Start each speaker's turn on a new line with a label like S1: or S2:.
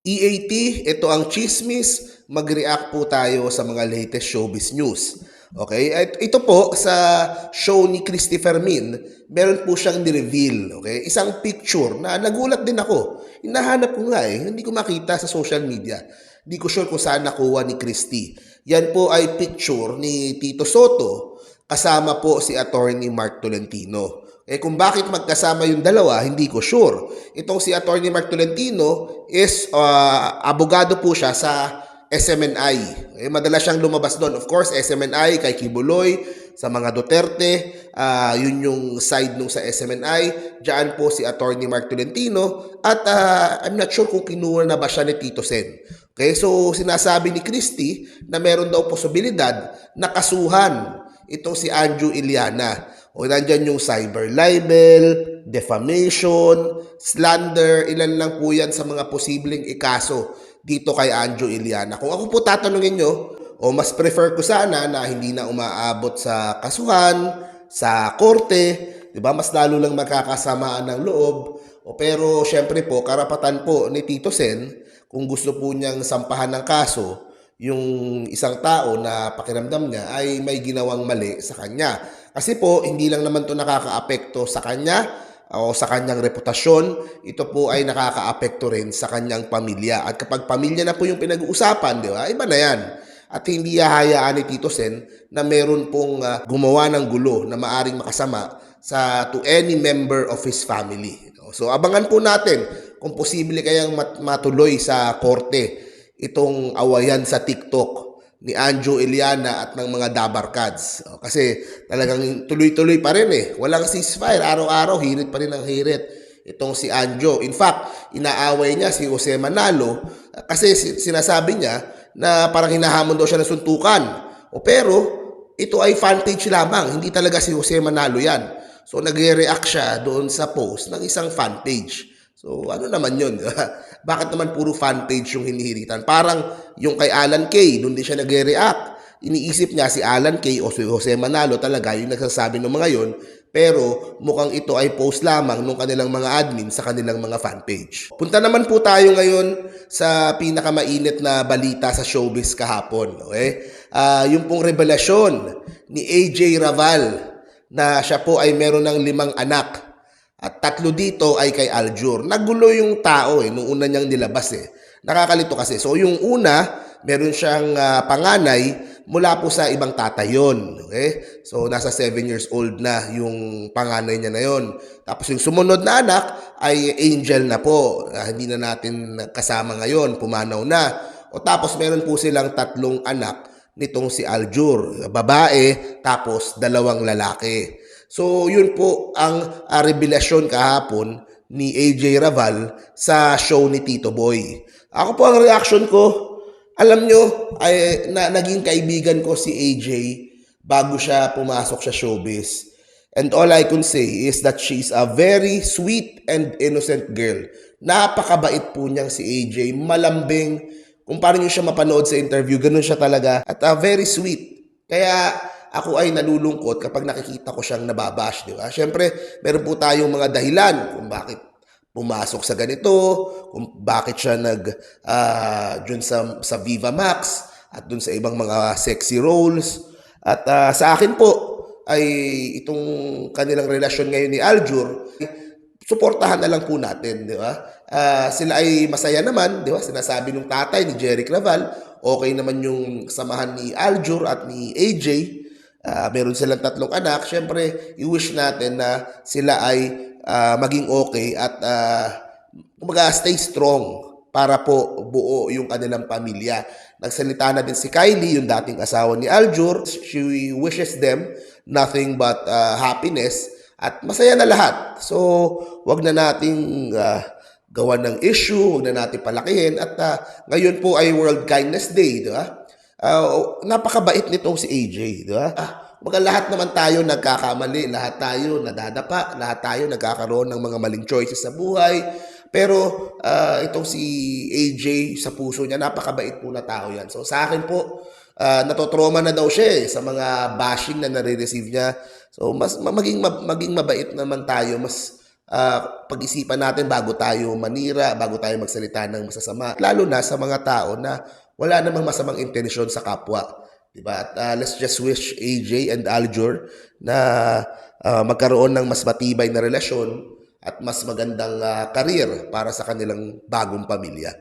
S1: EAT, ito ang chismis. Mag-react po tayo sa mga latest showbiz news. Okay? At ito po sa show ni Christy Fermin, meron po siyang ni-reveal. Okay? Isang picture na nagulat din ako. Hinahanap ko nga eh. Hindi ko makita sa social media. Hindi ko sure kung saan nakuha ni Christy. Yan po ay picture ni Tito Soto kasama po si attorney Mark Tolentino. Eh kung bakit magkasama yung dalawa, hindi ko sure. Itong si Attorney Mark Tolentino is uh, abogado po siya sa SMNI. Eh, madalas siyang lumabas doon. Of course, SMNI kay Kibuloy, sa mga Duterte, uh, yun yung side nung sa SMNI. Diyan po si Attorney Mark Tolentino at uh, I'm not sure kung kinuha na ba siya ni Tito Sen. Okay, so sinasabi ni Christie na meron daw posibilidad na kasuhan itong si Andrew Iliana. O nandyan yung cyber libel, defamation, slander, ilan lang po yan sa mga posibleng ikaso dito kay Andrew Iliana. Kung ako po tatanungin nyo, o mas prefer ko sana na hindi na umaabot sa kasuhan, sa korte, di ba? Mas lalo lang magkakasamaan ng loob. O pero syempre po, karapatan po ni Tito Sen, kung gusto po niyang sampahan ng kaso, yung isang tao na pakiramdam niya ay may ginawang mali sa kanya. Kasi po, hindi lang naman to nakakaapekto sa kanya o sa kanyang reputasyon, ito po ay nakakaapekto rin sa kanyang pamilya. At kapag pamilya na po yung pinag-uusapan, di ba, iba na yan. At hindi hahayaan ni Tito Sen na meron pong uh, gumawa ng gulo na maaring makasama sa to any member of his family. So abangan po natin kung posible kayang mat- matuloy sa korte itong awayan sa TikTok ni Anjo Eliana at ng mga Dabarkads. O, kasi talagang tuloy-tuloy pa rin eh. Walang ceasefire. Araw-araw, hirit pa rin ang hirit itong si Anjo. In fact, inaaway niya si Jose Manalo kasi sinasabi niya na parang hinahamon daw siya ng suntukan. O pero, ito ay fan page lamang. Hindi talaga si Jose Manalo yan. So, nagre-react siya doon sa post ng isang fan page. So, ano naman yun? Bakit naman puro fan page yung hinihiritan? Parang yung kay Alan Kay, doon din siya nagre-react. Iniisip niya si Alan Kay o si Jose Manalo talaga yung nagsasabi ng mga yon pero mukhang ito ay post lamang ng kanilang mga admin sa kanilang mga fan page. Punta naman po tayo ngayon sa pinakamainit na balita sa showbiz kahapon. Okay? Uh, yung pong revelasyon ni AJ Raval na siya po ay meron ng limang anak at tatlo dito ay kay Aljur. Nagulo yung tao eh, nung una niyang nilabas eh. Nakakalito kasi. So yung una, meron siyang uh, panganay mula po sa ibang tatay yun. Okay? So nasa 7 years old na yung panganay niya na yon. Tapos yung sumunod na anak ay angel na po. Uh, hindi na natin kasama ngayon, pumanaw na. O tapos meron po silang tatlong anak nitong si Aljur. Babae, tapos dalawang lalaki. So, yun po ang uh, revelasyon kahapon ni AJ Raval sa show ni Tito Boy. Ako po ang reaction ko, alam nyo, ay, na, naging kaibigan ko si AJ bago siya pumasok sa showbiz. And all I can say is that she's a very sweet and innocent girl. Napakabait po niyang si AJ, malambing. Kung paano niyo siya mapanood sa interview, ganun siya talaga. At uh, very sweet. Kaya ako ay nalulungkot kapag nakikita ko siyang nababash, di ba? Siyempre, meron po tayong mga dahilan kung bakit pumasok sa ganito, kung bakit siya nag uh, dun sa, sa Viva Max at dun sa ibang mga sexy roles. At uh, sa akin po ay itong kanilang relasyon ngayon ni Aljur, suportahan na lang po natin, di ba? Uh, sila ay masaya naman, di ba? Sinasabi ng tatay ni Jerry Claval, okay naman yung samahan ni Aljur at ni AJ uh, meron silang tatlong anak, syempre, i-wish natin na sila ay uh, maging okay at uh, stay strong para po buo yung kanilang pamilya. Nagsalita na din si Kylie, yung dating asawa ni Aljur. She wishes them nothing but uh, happiness at masaya na lahat. So, wag na nating uh, gawan ng issue, wag na natin palakihin. At uh, ngayon po ay World Kindness Day, di ba? Uh, napakabait nitong si AJ, di ba? Ah, Baga lahat naman tayo nagkakamali, lahat tayo nadadapa, lahat tayo nagkakaroon ng mga maling choices sa buhay. Pero uh, itong si AJ sa puso niya, napakabait po na tao yan. So sa akin po, uh, natotrauma na daw siya eh, sa mga bashing na nare-receive niya. So mas maging maging mabait naman tayo, mas ah, pag-isipan natin bago tayo manira, bago tayo magsalita ng masasama. Lalo na sa mga tao na wala namang masamang intensyon sa kapwa. Diba? At ah, let's just wish AJ and Aljur na ah, magkaroon ng mas matibay na relasyon at mas magandang ah, karir para sa kanilang bagong pamilya.